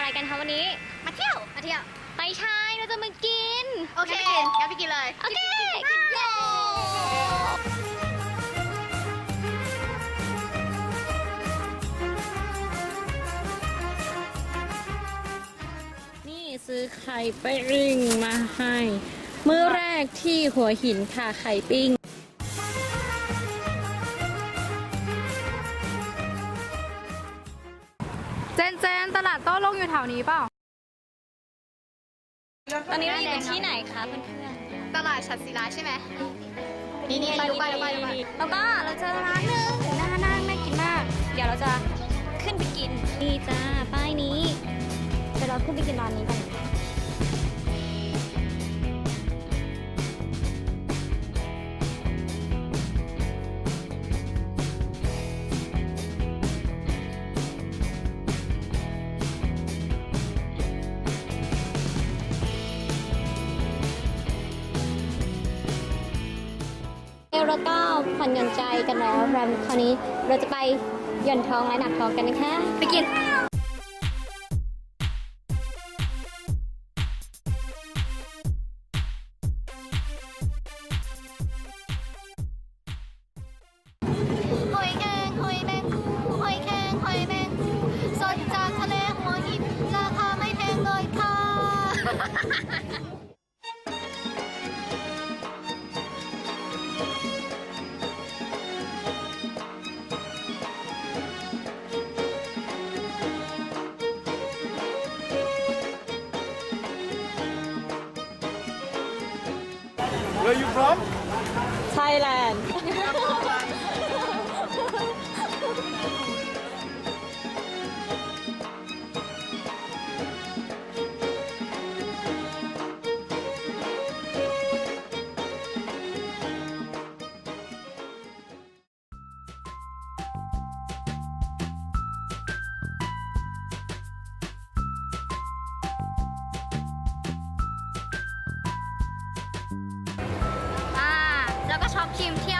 อะไรกันคะวันนี้ มาเที่ยว มาเที่ยวไม่ใช่เราจะมากิน โอเคงั้นไปกินเลย โอเคกินเลยนี่ซื้อไข่ปิ้งมาให้ มื้อแรกที่หัวหินค่ะไข่ปิ้งเจนเจนต ลาดโต้ลงอยู่แถวนี้เปล่า ตอนนี้เราอยู่กันที่ไหนคะเพื่อนตลาดชัดศิลาใช่ไหมๆนี่นี่ดูไปดูไปดูไปแล้วก็เราเจอร้านหนึงน่านั่งน่ากินมาก เดี๋ยวเราจะขึ้นไปกิน นี่จ้าป้ายนี้เดี๋ยวเราขึ้นไปกินร้านนี้กัน แล้วก็ผ่อนหย่อนใจกันแล้วแล้วคราวนี้เราจะไปหย่อนท้องและหนักท้องกันนะคะ ไปกินหอยแครงหอยแมงภู่หอยแครงหอยแมงภู่สดจาก Where are you from? Thailand ช็อปชิมเที่ยว